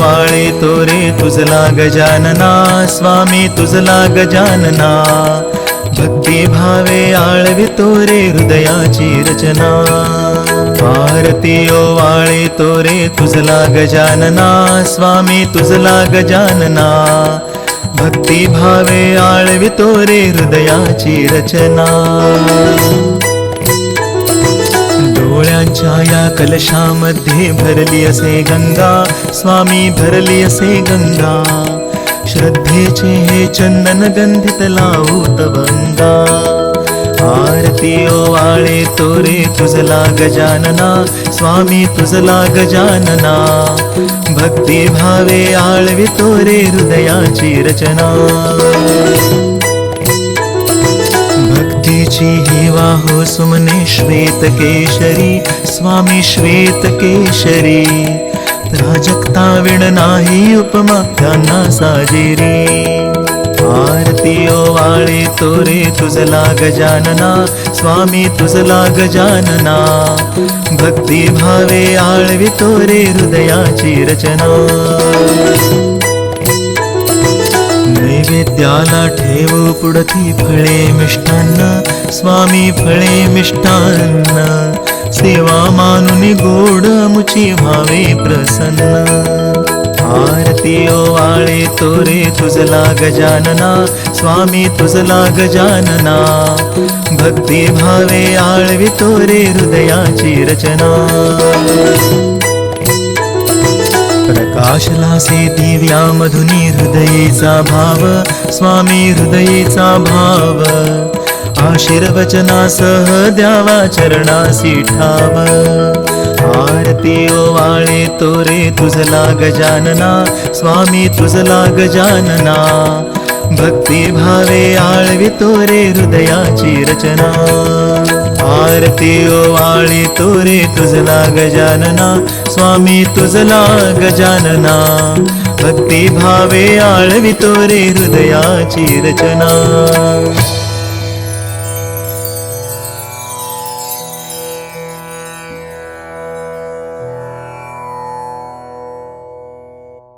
वाळे तोरे तुझला गजानना स्वामी तुझला गजानना भक्ती भावे आळवी तोरे हृदयाची रचना. आरती वाळे तोरे तुझला गजानना स्वामी तुझला गजानना भक्ती भावे आळवितो रे हृदयाची रचना. डोळ्यांच्या या कलशामध्ये भरली असे गंगा स्वामी भरली असे गंगा. श्रद्धेचे हे चंदन गंधित लावू तवंगा. आरती ओवाळे तोरे तुझला गजानना स्वामी तुझला गजानना भक्ती भावे आळवी तोरे हृदयाची रचना. भक्तीची ही वाहो सुमने श्वेत केशरी स्वामी श्वेत केशरी. प्राजक्ता विण नाही उपमा त्यांना साजेरी. आरती ओवाळे तोरे तुझला गजानना स्वामी तुझला गजानना भक्ती भावे आळवी तोरे हृदयाची रचना. नैवेद्याला ठेव पुढती फळे मिष्टान्न स्वामी फळे मिष्टान्न. सेवा मानुनी गोड मुची व्हावे प्रसन्न. ओ आळे तोरे तुझला गजानना स्वामी तुझला गजानना भक्ती भावे आळवी तोरे हृदयाची रचना. प्रकाशलासे दिव्या मधुनी हृदयेचा भाव स्वामी हृदयेचा भाव. आशीर्वचनासह द्यावा चरणासी ठाव. आरती ओवाळे तोरे तुझला गजानना स्वामी तुझला गजानना भक्ती भावे आळवी तोरे हृदयाची रचना. आरती ओवाळी तोरे तुझला गजानना स्वामी तुझला गजानना भक्ती भावे आळवी तोरे हृदयाची रचना.